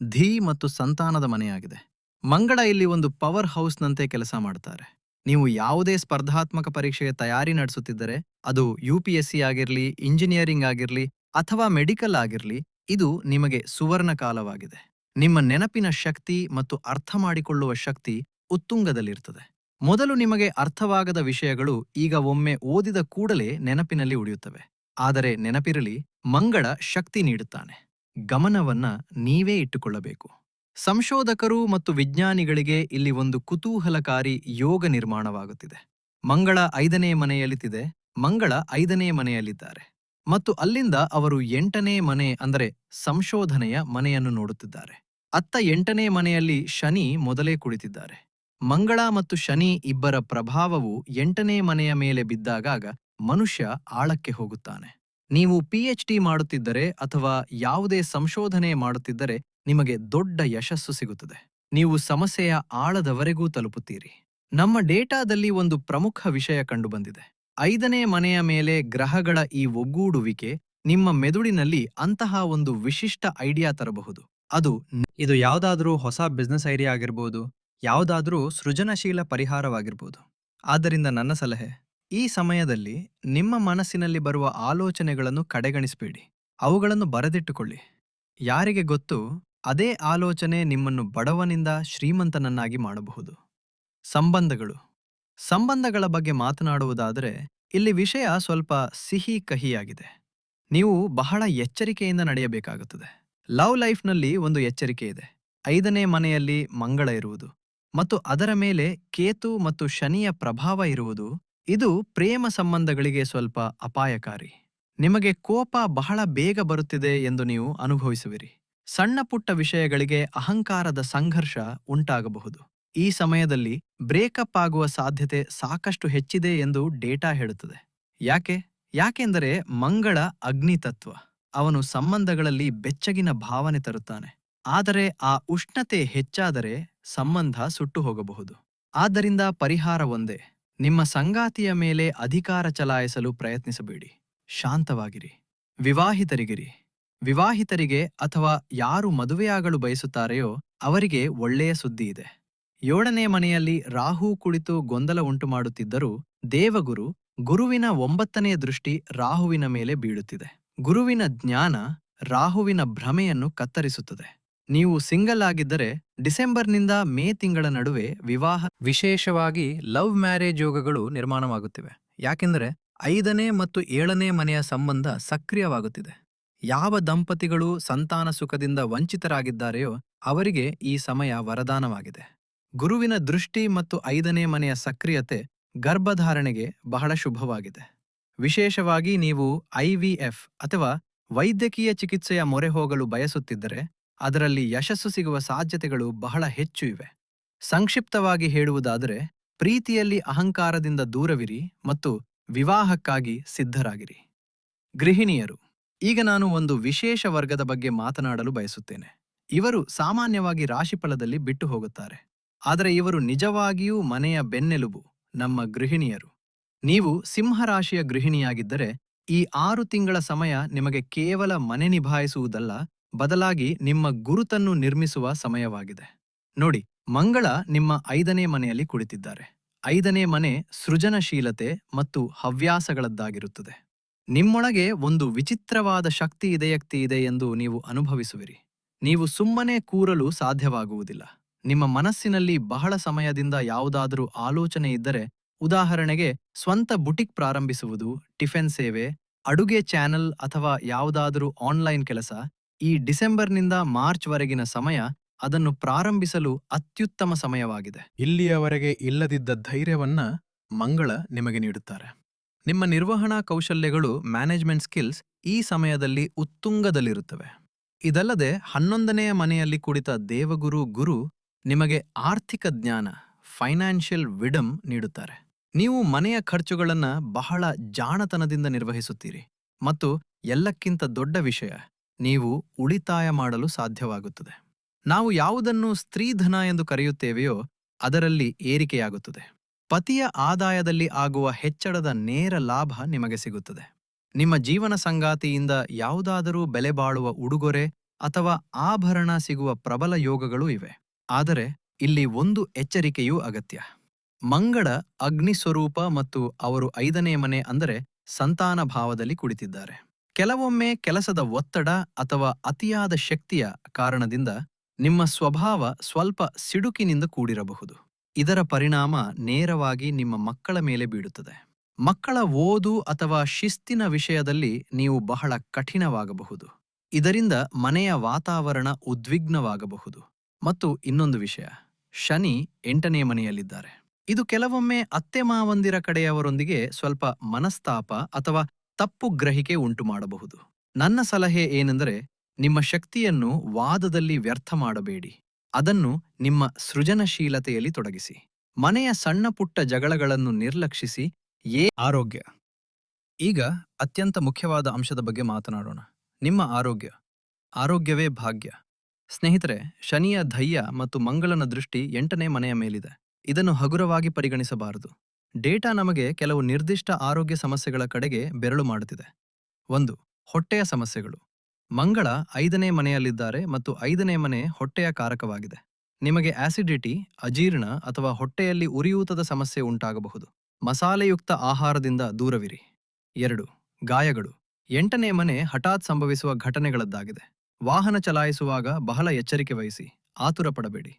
ಧೀ ಮತ್ತು ಸಂತಾನದ ಮನೆಯಾಗಿದೆ. ಮಂಗಳ ಇಲ್ಲಿ ಒಂದು ಪವರ್ ಹೌಸ್ನಂತೆ ಕೆಲಸ ಮಾಡ್ತಾರೆ. ನೀವು ಯಾವುದೇ ಸ್ಪರ್ಧಾತ್ಮಕ ಪರೀಕ್ಷೆಗೆ ತಯಾರಿ ನಡೆಸುತ್ತಿದ್ದರೆ, ಅದು ಯು ಪಿ ಎಸ್ ಸಿ ಆಗಿರಲಿ ಇಂಜಿನಿಯರಿಂಗ್ ಆಗಿರಲಿ, ಅಥವಾ ಮೆಡಿಕಲ್ ಆಗಿರಲಿ, ಇದು ನಿಮಗೆ ಸುವರ್ಣ ಕಾಲವಾಗಿದೆ ನಿಮ್ಮ ನೆನಪಿನ ಶಕ್ತಿ ಮತ್ತು ಅರ್ಥ ಮಾಡಿಕೊಳ್ಳುವ ಶಕ್ತಿ ಉತ್ತುಂಗದಲ್ಲಿರ್ತದೆ. ಮೊದಲು ನಿಮಗೆ ಅರ್ಥವಾಗದ ವಿಷಯಗಳು ಈಗ ಒಮ್ಮೆ ಓದಿದ ಕೂಡಲೇ ನೆನಪಿನಲ್ಲಿ ಉಳಿಯುತ್ತವೆ. ಆದರೆ ನೆನಪಿರಲಿ, ಮಂಗಳ ಶಕ್ತಿ ನೀಡುತ್ತಾನೆ. ಗಮನವನ್ನ ನೀವೇ ಇಟ್ಟುಕೊಳ್ಳಬೇಕು. ಸಂಶೋಧಕರು ಮತ್ತು ವಿಜ್ಞಾನಿಗಳಿಗೆ ಇಲ್ಲಿ ಒಂದು ಕುತೂಹಲಕಾರಿ ಯೋಗ ನಿರ್ಮಾಣವಾಗುತ್ತಿದೆ. ಮಂಗಳ ಐದನೇ ಮನೆಯಲ್ಲಿತಿದೆ ಮಂಗಳ ಐದನೇ ಮನೆಯಲ್ಲಿದ್ದಾರೆ. ಮತ್ತು ಅಲ್ಲಿಂದ ಅವರು ಎಂಟನೇ ಮನೆ ಅಂದರೆ ಸಂಶೋಧನೆಯ ಮನೆಯನ್ನು ನೋಡುತ್ತಿದ್ದಾರೆ. ಅತ್ತ ಎಂಟನೇ ಮನೆಯಲ್ಲಿ ಶನಿ ಮೊದಲೇ ಕುಳಿತಿದ್ದಾರೆ. ಮಂಗಳ ಮತ್ತು ಶನಿ ಇಬ್ಬರ ಪ್ರಭಾವವು ಎಂಟನೇ ಮನೆಯ ಮೇಲೆ ಬಿದ್ದಾಗ ಮನುಷ್ಯ ಆಳಕ್ಕೆ ಹೋಗುತ್ತಾನೆ. ನೀವು ಪಿಎಚ್ ಡಿ ಮಾಡುತ್ತಿದ್ದರೆ ಅಥವಾ ಯಾವುದೇ ಸಂಶೋಧನೆ ಮಾಡುತ್ತಿದ್ದರೆ ನಿಮಗೆ ದೊಡ್ಡ ಯಶಸ್ಸು ಸಿಗುತ್ತದೆ. ನೀವು ಸಮಸ್ಯೆಯ ಆಳದವರೆಗೂ ತಲುಪುತ್ತೀರಿ. ನಮ್ಮ ಡೇಟಾದಲ್ಲಿ ಒಂದು ಪ್ರಮುಖ ವಿಷಯ ಕಂಡುಬಂದಿದೆ. ಐದನೇ ಮನೆಯ ಮೇಲೆ ಗ್ರಹಗಳ ಈ ಒಗ್ಗೂಡುವಿಕೆ ನಿಮ್ಮ ಮೆದುಳಿನಲ್ಲಿ ಅಂತಹ ಒಂದು ವಿಶಿಷ್ಟ ಐಡಿಯಾ ತರಬಹುದು. ಅದು ಇದು ಯಾವುದಾದ್ರೂ ಹೊಸ ಬಿಸ್ನೆಸ್ ಐಡಿಯಾ ಆಗಿರ್ಬೋದು, ಯಾವುದಾದ್ರೂ ಸೃಜನಶೀಲ ಪರಿಹಾರವಾಗಿರ್ಬೋದು. ಆದ್ದರಿಂದ ನನ್ನ ಸಲಹೆ, ಈ ಸಮಯದಲ್ಲಿ ನಿಮ್ಮ ಮನಸ್ಸಿನಲ್ಲಿ ಬರುವ ಆಲೋಚನೆಗಳನ್ನು ಕಡೆಗಣಿಸಬೇಡಿ. ಅವುಗಳನ್ನು ಬರೆದಿಟ್ಟುಕೊಳ್ಳಿ. ಯಾರಿಗೆ ಗೊತ್ತು? ಅದೇ ಆಲೋಚನೆ ನಿಮ್ಮನ್ನು ಬಡವನಿಂದ ಶ್ರೀಮಂತನನ್ನಾಗಿ ಮಾಡಬಹುದು. ಸಂಬಂಧಗಳು. ಸಂಬಂಧಗಳ ಬಗ್ಗೆ ಮಾತನಾಡುವುದಾದರೆ, ಇಲ್ಲಿ ವಿಷಯ ಸ್ವಲ್ಪ ಸಿಹಿ ಕಹಿಯಾಗಿದೆ. ನೀವು ಬಹಳ ಎಚ್ಚರಿಕೆಯಿಂದ ನಡೆಯಬೇಕಾಗುತ್ತದೆ. ಲವ್ ಲೈಫ್ನಲ್ಲಿ ಒಂದು ಎಚ್ಚರಿಕೆ ಇದೆ. ಐದನೇ ಮನೆಯಲ್ಲಿ ಮಂಗಳ ಇರುವುದು ಮತ್ತು ಅದರ ಮೇಲೆ ಕೇತು ಮತ್ತು ಶನಿಯ ಪ್ರಭಾವ ಇರುವುದು, ಇದು ಪ್ರೇಮ ಸಂಬಂಧಗಳಿಗೆ ಸ್ವಲ್ಪ ಅಪಾಯಕಾರಿ. ನಿಮಗೆ ಕೋಪ ಬಹಳ ಬೇಗ ಬರುತ್ತಿದೆ ಎಂದು ನೀವು ಅನುಭವಿಸುವಿರಿ. ಸಣ್ಣ ಪುಟ್ಟ ವಿಷಯಗಳಿಗೆ ಅಹಂಕಾರದ ಸಂಘರ್ಷ ಉಂಟಾಗಬಹುದು. ಈ ಸಮಯದಲ್ಲಿ ಬ್ರೇಕಪ್ ಆಗುವ ಸಾಧ್ಯತೆ ಸಾಕಷ್ಟು ಹೆಚ್ಚಿದೆ ಎಂದು ಡೇಟಾ ಹೇಳುತ್ತದೆ. ಯಾಕೆ? ಯಾಕೆಂದರೆ ಮಂಗಳ ಅಗ್ನಿತತ್ವ, ಅವನು ಸಂಬಂಧಗಳಲ್ಲಿ ಬೆಚ್ಚಗಿನ ಭಾವನೆ ತರುತ್ತಾನೆ. ಆದರೆ ಆ ಉಷ್ಣತೆ ಹೆಚ್ಚಾದರೆ ಸಂಬಂಧ ಸುಟ್ಟು ಹೋಗಬಹುದು ಆದ್ದರಿಂದ ಪರಿಹಾರ ಒಂದೇ. ನಿಮ್ಮ ಸಂಗಾತಿಯ ಮೇಲೆ ಅಧಿಕಾರ ಚಲಾಯಿಸಲು ಪ್ರಯತ್ನಿಸಬೇಡಿ. ಶಾಂತವಾಗಿರಿ. ವಿವಾಹಿತರಿಗಿರಿ. ವಿವಾಹಿತರಿಗೆ ಅಥವಾ ಯಾರು ಮದುವೆಯಾಗಲು ಬಯಸುತ್ತಾರೆಯೋ ಅವರಿಗೆ ಒಳ್ಳೆಯ ಸುದ್ದಿ ಇದೆ. ಏಳನೇ ಮನೆಯಲ್ಲಿ ರಾಹು ಕುಳಿತು ಗೊಂದಲ ಉಂಟು ಮಾಡುತ್ತಿದ್ದರೂ ದೇವಗುರು ಗುರುವಿನ ಒಂಬತ್ತನೆಯ ದೃಷ್ಟಿ ರಾಹುವಿನ ಮೇಲೆ ಬೀಳುತ್ತಿದೆ. ಗುರುವಿನ ಜ್ಞಾನ ರಾಹುವಿನ ಭ್ರಮೆಯನ್ನು ಕತ್ತರಿಸುತ್ತದೆ. ನೀವು ಸಿಂಗಲ್ ಆಗಿದ್ದರೆ ಡಿಸೆಂಬರ್ನಿಂದ ಮೇ ತಿಂಗಳ ನಡುವೆ ವಿವಾಹ ವಿಶೇಷವಾಗಿ ಲವ್ ಮ್ಯಾರೇಜ್ ಯೋಗಗಳು ನಿರ್ಮಾಣವಾಗುತ್ತಿವೆ. ಯಾಕೆಂದರೆ ಐದನೇ ಮತ್ತು ಏಳನೇ ಮನೆಯ ಸಂಬಂಧ ಸಕ್ರಿಯವಾಗುತ್ತಿದೆ. ಯಾವ ದಂಪತಿಗಳು ಸಂತಾನ ಸುಖದಿಂದ ವಂಚಿತರಾಗಿದ್ದಾರೆಯೋ ಅವರಿಗೆ ಈ ಸಮಯ ವರದಾನವಾಗಿದೆ. ಗುರುವಿನ ದೃಷ್ಟಿ ಮತ್ತು ಐದನೇ ಮನೆಯ ಸಕ್ರಿಯತೆ ಗರ್ಭಧಾರಣೆಗೆ ಬಹಳ ಶುಭವಾಗಿದೆ. ವಿಶೇಷವಾಗಿ ನೀವು ಐವಿಎಫ್ ಅಥವಾ ವೈದ್ಯಕೀಯ ಚಿಕಿತ್ಸೆಯ ಮೊರೆ ಹೋಗಲು ಬಯಸುತ್ತಿದ್ದರೆ ಅದರಲ್ಲಿ ಯಶಸ್ಸು ಸಿಗುವ ಸಾಧ್ಯತೆಗಳು ಬಹಳ ಹೆಚ್ಚು ಇವೆ. ಸಂಕ್ಷಿಪ್ತವಾಗಿ ಹೇಳುವುದಾದರೆ ಪ್ರೀತಿಯಲ್ಲಿ ಅಹಂಕಾರದಿಂದ ದೂರವಿರಿ ಮತ್ತು ವಿವಾಹಕ್ಕಾಗಿ ಸಿದ್ಧರಾಗಿರಿ. ಗೃಹಿಣಿಯರು ಈಗ ನಾನು ಒಂದು ವಿಶೇಷ ವರ್ಗದ ಬಗ್ಗೆ ಮಾತನಾಡಲು ಬಯಸುತ್ತೇನೆ. ಇವರು ಸಾಮಾನ್ಯವಾಗಿ ರಾಶಿಫಲದಲ್ಲಿ ಬಿಟ್ಟು ಹೋಗುತ್ತಾರೆ. ಆದರೆ ಇವರು ನಿಜವಾಗಿಯೂ ಮನೆಯ ಬೆನ್ನೆಲುಬು, ನಮ್ಮ ಗೃಹಿಣಿಯರು. ನೀವು ಸಿಂಹರಾಶಿಯ ಗೃಹಿಣಿಯಾಗಿದ್ದರೆ, ಈ ಆರು ತಿಂಗಳ ಸಮಯ ನಿಮಗೆ ಕೇವಲ ಮನೆ ನಿಭಾಯಿಸುವುದಲ್ಲ, ಬದಲಾಗಿ ನಿಮ್ಮ ಗುರುತನ್ನು ನಿರ್ಮಿಸುವ ಸಮಯವಾಗಿದೆ. ನೋಡಿ, ಮಂಗಳ ನಿಮ್ಮ ಐದನೇ ಮನೆಯಲ್ಲಿ ಕುಳಿತಿದ್ದಾರೆ. ಐದನೇ ಮನೆ ಸೃಜನಶೀಲತೆ ಮತ್ತು ಹವ್ಯಾಸಗಳದ್ದಾಗಿರುತ್ತದೆ. ನಿಮ್ಮೊಳಗೆ ಒಂದು ವಿಚಿತ್ರವಾದ ಶಕ್ತಿ ಇದೆಯಕ್ತಿ ಇದೆ ಎಂದು ನೀವು ಅನುಭವಿಸುವಿರಿ. ನೀವು ಸುಮ್ಮನೆ ಕೂರಲು ಸಾಧ್ಯವಾಗುವುದಿಲ್ಲ. ನಿಮ್ಮ ಮನಸ್ಸಿನಲ್ಲಿ ಬಹಳ ಸಮಯದಿಂದ ಯಾವುದಾದರೂ ಆಲೋಚನೆ ಇದ್ದರೆ, ಉದಾಹರಣೆಗೆ ಸ್ವಂತ ಬುಟಿಕ್ ಪ್ರಾರಂಭಿಸುವುದು, ಟಿಫೆನ್ ಸೇವೆ, ಅಡುಗೆ ಚಾನೆಲ್ ಅಥವಾ ಯಾವುದಾದರೂ ಆನ್ಲೈನ್ ಕೆಲಸ, ಈ ಡಿಸೆಂಬರ್ನಿಂದ ಮಾರ್ಚ್ವರೆಗಿನ ಸಮಯ ಅದನ್ನು ಪ್ರಾರಂಭಿಸಲು ಅತ್ಯುತ್ತಮ ಸಮಯವಾಗಿದೆ. ಇಲ್ಲಿಯವರೆಗೆ ಇಲ್ಲದಿದ್ದ ಧೈರ್ಯವನ್ನ ಮಂಗಳ ನಿಮಗೆ ನೀಡುತ್ತಾರೆ. ನಿಮ್ಮ ನಿರ್ವಹಣಾ ಕೌಶಲ್ಯಗಳು ಮ್ಯಾನೇಜ್ಮೆಂಟ್ ಸ್ಕಿಲ್ಸ್ ಈ ಸಮಯದಲ್ಲಿ ಉತ್ತುಂಗದಲ್ಲಿರುತ್ತವೆ. ಇದಲ್ಲದೆ ಹನ್ನೊಂದನೆಯ ಮನೆಯಲ್ಲಿ ಕುಳಿತ ದೇವಗುರು ಗುರು ನಿಮಗೆ ಆರ್ಥಿಕ ಜ್ಞಾನ, ಫೈನಾನ್ಷಿಯಲ್ ವಿಡಮ್ ನೀಡುತ್ತಾರೆ. ನೀವು ಮನೆಯ ಖರ್ಚುಗಳನ್ನು ಬಹಳ ಜಾಣತನದಿಂದ ನಿರ್ವಹಿಸುತ್ತೀರಿ. ಮತ್ತು ಎಲ್ಲಕ್ಕಿಂತ ದೊಡ್ಡ ವಿಷಯ, ನೀವು ಉಳಿತಾಯ ಮಾಡಲು ಸಾಧ್ಯವಾಗುತ್ತದೆ. ನಾವು ಯಾವುದನ್ನು ಸ್ತ್ರೀಧನ ಎಂದು ಕರೆಯುತ್ತೇವೆಯೋ ಅದರಲ್ಲಿ ಏರಿಕೆಯಾಗುತ್ತದೆ. ಪತಿಯ ಆದಾಯದಲ್ಲಿ ಆಗುವ ಹೆಚ್ಚಳದ ನೇರ ಲಾಭ ನಿಮಗೆ ಸಿಗುತ್ತದೆ. ನಿಮ್ಮ ಜೀವನ ಸಂಗಾತಿಯಿಂದ ಯಾವುದಾದರೂ ಬೆಲೆ ಬಾಳುವ ಉಡುಗೊರೆ ಅಥವಾ ಆಭರಣ ಸಿಗುವ ಪ್ರಬಲ ಯೋಗಗಳೂ ಇವೆ. ಆದರೆ ಇಲ್ಲಿ ಒಂದು ಎಚ್ಚರಿಕೆಯೂ ಅಗತ್ಯ. ಮಂಗಳ ಅಗ್ನಿ ಸ್ವರೂಪ ಮತ್ತು ಅವರು ಐದನೇ ಮನೆ ಅಂದರೆ ಸಂತಾನ ಭಾವದಲ್ಲಿ ಕುಳಿತಿದ್ದಾರೆ. ಕೆಲವೊಮ್ಮೆ ಕೆಲಸದ ಒತ್ತಡ ಅಥವಾ ಅತಿಯಾದ ಶಕ್ತಿಯ ಕಾರಣದಿಂದ ನಿಮ್ಮ ಸ್ವಭಾವ ಸ್ವಲ್ಪ ಸಿಡುಕಿನಿಂದ ಕೂಡಿರಬಹುದು. ಇದರ ಪರಿಣಾಮ ನೇರವಾಗಿ ನಿಮ್ಮ ಮಕ್ಕಳ ಮೇಲೆ ಬೀಳುತ್ತದೆ. ಮಕ್ಕಳ ಓದು ಅಥವಾ ಶಿಸ್ತಿನ ವಿಷಯದಲ್ಲಿ ನೀವು ಬಹಳ ಕಠಿಣವಾಗಬಹುದು. ಇದರಿಂದ ಮನೆಯ ವಾತಾವರಣ ಉದ್ವಿಗ್ನವಾಗಬಹುದು. ಮತ್ತು ಇನ್ನೊಂದು ವಿಷಯ, ಶನಿ ಎಂಟನೇ ಮನೆಯಲ್ಲಿದ್ದಾರೆ. ಇದು ಕೆಲವೊಮ್ಮೆ ಅತ್ತೆ ಮಾವಂದಿರ ಕಡೆಯವರೊಂದಿಗೆ ಸ್ವಲ್ಪ ಮನಸ್ತಾಪ ಅಥವಾ ತಪ್ಪು ಗ್ರಹಿಕೆ ಉಂಟು ಮಾಡಬಹುದು ನನ್ನ ಸಲಹೆ ಏನೆಂದರೆ, ನಿಮ್ಮ ಶಕ್ತಿಯನ್ನು ವಾದದಲ್ಲಿ ವ್ಯರ್ಥ ಮಾಡಬೇಡಿ. ಅದನ್ನು ನಿಮ್ಮ ಸೃಜನಶೀಲತೆಯಲ್ಲಿ ತೊಡಗಿಸಿ. ಮನೆಯ ಸಣ್ಣ ಪುಟ್ಟ ಜಗಳಗಳನ್ನು ನಿರ್ಲಕ್ಷಿಸಿ ಏ ಆರೋಗ್ಯ. ಈಗ ಅತ್ಯಂತ ಮುಖ್ಯವಾದ ಅಂಶದ ಬಗ್ಗೆ ಮಾತನಾಡೋಣ. ನಿಮ್ಮ ಆರೋಗ್ಯ. ಆರೋಗ್ಯವೇ ಭಾಗ್ಯ. ಸ್ನೇಹಿತರೆ, ಶನಿಯ ಧೈರ್ಯ ಮತ್ತು ಮಂಗಳನ ದೃಷ್ಟಿ ಎಂಟನೇ ಮನೆಯ ಮೇಲಿದೆ. ಇದನ್ನು ಹಗುರವಾಗಿ ಪರಿಗಣಿಸಬಾರದು. ಡೇಟಾ ನಮಗೆ ಕೆಲವು ನಿರ್ದಿಷ್ಟ ಆರೋಗ್ಯ ಸಮಸ್ಯೆಗಳ ಕಡೆಗೆ ಬೆರಳು ಮಾಡುತ್ತಿದೆ. ಒಂದು, ಹೊಟ್ಟೆಯ ಸಮಸ್ಯೆಗಳು. ಮಂಗಳ ಐದನೇ ಮನೆಯಲ್ಲಿದ್ದಾರೆ ಮತ್ತು ಐದನೇ ಮನೆ ಹೊಟ್ಟೆಯ ಕಾರಕವಾಗಿದೆ. ನಿಮಗೆ ಆಸಿಡಿಟಿ, ಅಜೀರ್ಣ ಅಥವಾ ಹೊಟ್ಟೆಯಲ್ಲಿ ಉರಿಯೂತದ ಸಮಸ್ಯೆ ಉಂಟಾಗಬಹುದು. ಮಸಾಲೆಯುಕ್ತ ಆಹಾರದಿಂದ ದೂರವಿರಿ. ಎರಡು, ಗಾಯಗಳು. ಎಂಟನೇ ಮನೆ ಹಠಾತ್ ಸಂಭವಿಸುವ ಘಟನೆಗಳದ್ದಾಗಿದೆ. ವಾಹನ ಚಲಾಯಿಸುವಾಗ ಬಹಳ ಎಚ್ಚರಿಕೆ ವಹಿಸಿ ಆತುರ ಪಡಬೇಡಿ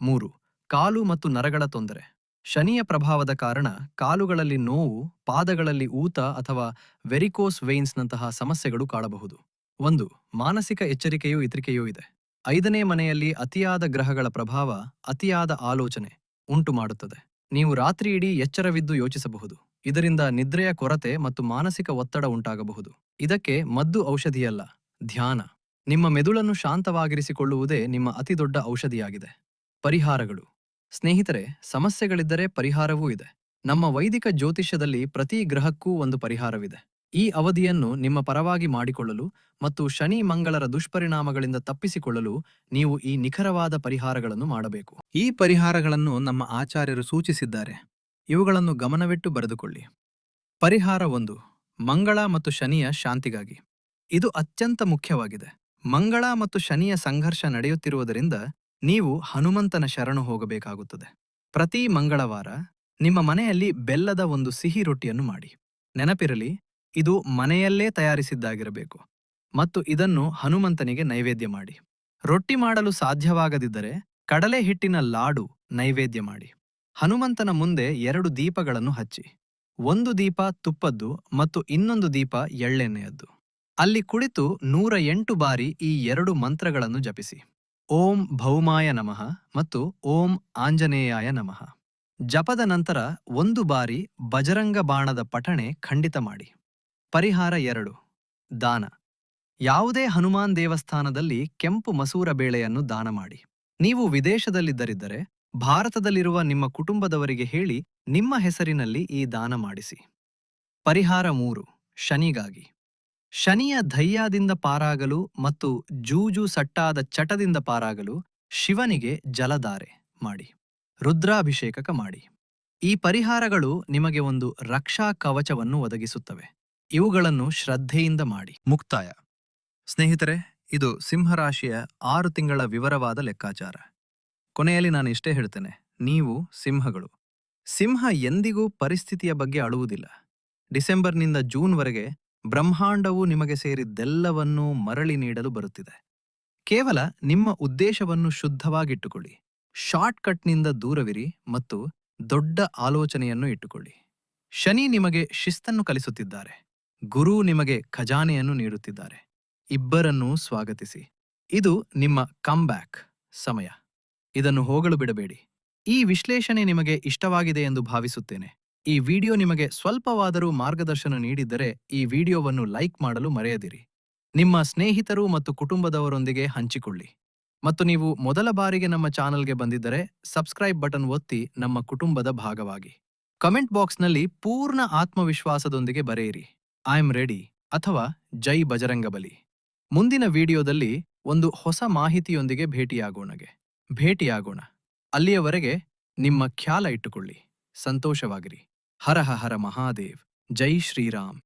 ಮೂರು, ಕಾಲು ಮತ್ತು ನರಗಳ ತೊಂದರೆ. ಶನಿಯ ಪ್ರಭಾವದ ಕಾರಣ ಕಾಲುಗಳಲ್ಲಿ ನೋವು, ಪಾದಗಳಲ್ಲಿ ಊತ ಅಥವಾ ವೆರಿಕೋಸ್ ವೇನ್ಸ್ನಂತಹ ಸಮಸ್ಯೆಗಳು ಕಾಣಬಹುದು. ಒಂದು, ಮಾನಸಿಕ ಎಚ್ಚರಿಕೆಯೂ ಇತರಿಕೆಯೂ ಇದೆ. ಐದನೇ ಮನೆಯಲ್ಲಿ ಅತಿಯಾದ ಗ್ರಹಗಳ ಪ್ರಭಾವ, ಅತಿಯಾದ ಆಲೋಚನೆ ಉಂಟು ಮಾಡುತ್ತದೆ. ನೀವು ರಾತ್ರಿಯಿಡೀ ಎಚ್ಚರವಿದ್ದು ಯೋಚಿಸಬಹುದು. ಇದರಿಂದ ನಿದ್ರೆಯ ಕೊರತೆ ಮತ್ತು ಮಾನಸಿಕ ಒತ್ತಡ ಉಂಟಾಗಬಹುದು. ಇದಕ್ಕೆ ಮದ್ದು ಔಷಧಿಯಲ್ಲ, ಧ್ಯಾನ. ನಿಮ್ಮ ಮೆದುಳನ್ನು ಶಾಂತವಾಗಿರಿಸಿಕೊಳ್ಳುವುದೇ ನಿಮ್ಮ ಅತಿದೊಡ್ಡ ಔಷಧಿಯಾಗಿದೆ. ಪರಿಹಾರಗಳು. ಸ್ನೇಹಿತರೆ, ಸಮಸ್ಯೆಗಳಿದ್ದರೆ ಪರಿಹಾರವೂ ಇದೆ. ನಮ್ಮ ವೈದಿಕ ಜ್ಯೋತಿಷ್ಯದಲ್ಲಿ ಪ್ರತಿ ಗ್ರಹಕ್ಕೂ ಒಂದು ಪರಿಹಾರವಿದೆ. ಈ ಅವಧಿಯನ್ನು ನಿಮ್ಮ ಪರವಾಗಿ ಮಾಡಿಕೊಳ್ಳಲು ಮತ್ತು ಶನಿ ಮಂಗಳರ ದುಷ್ಪರಿಣಾಮಗಳಿಂದ ತಪ್ಪಿಸಿಕೊಳ್ಳಲು ನೀವು ಈ ನಿಖರವಾದ ಪರಿಹಾರಗಳನ್ನು ಮಾಡಬೇಕು. ಈ ಪರಿಹಾರಗಳನ್ನು ನಮ್ಮ ಆಚಾರ್ಯರು ಸೂಚಿಸಿದ್ದಾರೆ. ಇವುಗಳನ್ನು ಗಮನವಿಟ್ಟು ಬರೆದುಕೊಳ್ಳಿ. ಪರಿಹಾರ ಒಂದು, ಮಂಗಳ ಮತ್ತು ಶನಿಯ ಶಾಂತಿಗಾಗಿ. ಇದು ಅತ್ಯಂತ ಮುಖ್ಯವಾಗಿದೆ. ಮಂಗಳ ಮತ್ತು ಶನಿಯ ಸಂಘರ್ಷ ನಡೆಯುತ್ತಿರುವುದರಿಂದ ನೀವು ಹನುಮಂತನ ಶರಣು ಹೋಗಬೇಕಾಗುತ್ತದೆ. ಪ್ರತಿ ಮಂಗಳವಾರ ನಿಮ್ಮ ಮನೆಯಲ್ಲಿ ಬೆಲ್ಲದ ಒಂದು ಸಿಹಿ ರೊಟ್ಟಿಯನ್ನು ಮಾಡಿ. ನೆನಪಿರಲಿ ಇದು ಮನೆಯಲ್ಲೇ ತಯಾರಿಸಿದ್ದಾಗಿರಬೇಕು. ಮತ್ತು ಇದನ್ನು ಹನುಮಂತನಿಗೆ ನೈವೇದ್ಯ ಮಾಡಿ. ರೊಟ್ಟಿ ಮಾಡಲು ಸಾಧ್ಯವಾಗದಿದ್ದರೆ ಕಡಲೆ ಹಿಟ್ಟಿನ ಲಾಡು ನೈವೇದ್ಯ ಮಾಡಿ. ಹನುಮಂತನ ಮುಂದೆ ಎರಡು ದೀಪಗಳನ್ನು ಹಚ್ಚಿ. ಒಂದು ದೀಪ ತುಪ್ಪದ್ದು ಮತ್ತು ಇನ್ನೊಂದು ದೀಪ ಎಳ್ಳೆಣ್ಣೆಯದ್ದು. ಅಲ್ಲಿ ಕುಳಿತು ನೂರ ಎಂಟು ಬಾರಿ ಈ ಎರಡು ಮಂತ್ರಗಳನ್ನು ಜಪಿಸಿ. ಓಂ ಭೌಮಾಯ ನಮಃ ಮತ್ತು ಓಂ ಆಂಜನೇಯಾಯ ನಮಃ. ಜಪದ ನಂತರ ಒಂದು ಬಾರಿ ಬಜರಂಗ ಬಾಣದ ಪಠಣೆ ಖಂಡಿತ ಮಾಡಿ. ಪರಿಹಾರ ಎರಡು. ದಾನ. ಯಾವುದೇ ಹನುಮಾನ್ ದೇವಸ್ಥಾನದಲ್ಲಿ ಕೆಂಪು ಮಸೂರ ಬೇಳೆಯನ್ನು ದಾನ ಮಾಡಿ. ನೀವು ವಿದೇಶದಲ್ಲಿದ್ದರಿದ್ದರೆ ಭಾರತದಲ್ಲಿರುವ ನಿಮ್ಮ ಕುಟುಂಬದವರಿಗೆ ಹೇಳಿ ನಿಮ್ಮ ಹೆಸರಿನಲ್ಲಿ ಈ ದಾನ ಮಾಡಿಸಿ. ಪರಿಹಾರ ಮೂರು. ಶನಿಗಾಗಿ. ಶನಿಯ ಧೈಯಾದಿಂದ ಪಾರಾಗಲು ಮತ್ತು ಜೂಜು ಸಟ್ಟಾದ ಚಟದಿಂದ ಪಾರಾಗಲು ಶಿವನಿಗೆ ಜಲಧಾರೆ ಮಾಡಿ. ರುದ್ರಾಭಿಷೇಕಕ ಮಾಡಿ. ಈ ಪರಿಹಾರಗಳು ನಿಮಗೆ ಒಂದು ರಕ್ಷಾ ಕವಚವನ್ನು ಒದಗಿಸುತ್ತವೆ. ಇವುಗಳನ್ನು ಶ್ರದ್ಧೆಯಿಂದ ಮಾಡಿ. ಮುಕ್ತಾಯ. ಸ್ನೇಹಿತರೆ, ಇದು ಸಿಂಹರಾಶಿಯ ಆರು ತಿಂಗಳ ವಿವರವಾದ ಲೆಕ್ಕಾಚಾರ. ಕೊನೆಯಲ್ಲಿ ನಾನು ಇಷ್ಟೇ ಹೇಳ್ತೇನೆ, ನೀವು ಸಿಂಹಗಳು. ಸಿಂಹ ಎಂದಿಗೂ ಪರಿಸ್ಥಿತಿಯ ಬಗ್ಗೆ ಅಳುವುದಿಲ್ಲ. ಡಿಸೆಂಬರ್ನಿಂದ ಜೂನ್ವರೆಗೆ ಬ್ರಹ್ಮಾಂಡವು ನಿಮಗೆ ಸೇರಿದ್ದೆಲ್ಲವನ್ನೂ ಮರಳಿ ನೀಡಲು ಬರುತ್ತಿದೆ. ಕೇವಲ ನಿಮ್ಮ ಉದ್ದೇಶವನ್ನು ಶುದ್ಧವಾಗಿಟ್ಟುಕೊಳ್ಳಿ. ಶಾರ್ಟ್ಕಟ್ನಿಂದ ದೂರವಿರಿ ಮತ್ತು ದೊಡ್ಡ ಆಲೋಚನೆಯನ್ನು ಇಟ್ಟುಕೊಳ್ಳಿ. ಶನಿ ನಿಮಗೆ ಶಿಸ್ತನ್ನು ಕಲಿಸುತ್ತಿದ್ದಾರೆ. ಗುರು ನಿಮಗೆ ಖಜಾನೆಯನ್ನು ನೀಡುತ್ತಿದ್ದಾರೆ. ಇಬ್ಬರನ್ನೂ ಸ್ವಾಗತಿಸಿ. ಇದು ನಿಮ್ಮ ಕಮ್ಬ್ಯಾಕ್ ಸಮಯ. ಇದನ್ನು ಹೋಗಲು ಬಿಡಬೇಡಿ. ಈ ವಿಶ್ಲೇಷಣೆ ನಿಮಗೆ ಇಷ್ಟವಾಗಿದೆ ಎಂದು ಭಾವಿಸುತ್ತೇನೆ. ಈ ವಿಡಿಯೋ ನಿಮಗೆ ಸ್ವಲ್ಪವಾದರೂ ಮಾರ್ಗದರ್ಶನ ನೀಡಿದ್ದರೆ ಈ ವಿಡಿಯೋವನ್ನು ಲೈಕ್ ಮಾಡಲು ಮರೆಯದಿರಿ. ನಿಮ್ಮ ಸ್ನೇಹಿತರು ಮತ್ತು ಕುಟುಂಬದವರೊಂದಿಗೆ ಹಂಚಿಕೊಳ್ಳಿ. ಮತ್ತು ನೀವು ಮೊದಲ ಬಾರಿಗೆ ನಮ್ಮ ಚಾನಲ್ಗೆ ಬಂದಿದ್ದರೆ ಸಬ್ಸ್ಕ್ರೈಬ್ ಬಟನ್ ಒತ್ತಿ ನಮ್ಮ ಕುಟುಂಬದ ಭಾಗವಾಗಿ. ಕಮೆಂಟ್ ಬಾಕ್ಸ್ನಲ್ಲಿ ಪೂರ್ಣ ಆತ್ಮವಿಶ್ವಾಸದೊಂದಿಗೆ ಬರೆಯಿರಿ. ಐ ಆಮ್ ರೆಡಿ ಅಥವಾ ಜೈ ಬಜರಂಗಬಲಿ ಮುಂದಿನ ವಿಡಿಯೋದಲ್ಲಿ ಒಂದು ಹೊಸ ಮಾಹಿತಿಯೊಂದಿಗೆ ಭೇಟಿಯಾಗೋಣಗೆ ಭೇಟಿಯಾಗೋಣ. ಅಲ್ಲಿಯವರೆಗೆ ನಿಮ್ಮ ಖ್ಯಾಲ ಇಟ್ಟುಕೊಳ್ಳಿ. ಸಂತೋಷವಾಗಿರಿ. ಹರ ಹರ ಮಹಾದೇವ್. ಜೈ ಶ್ರೀರಾಮ್.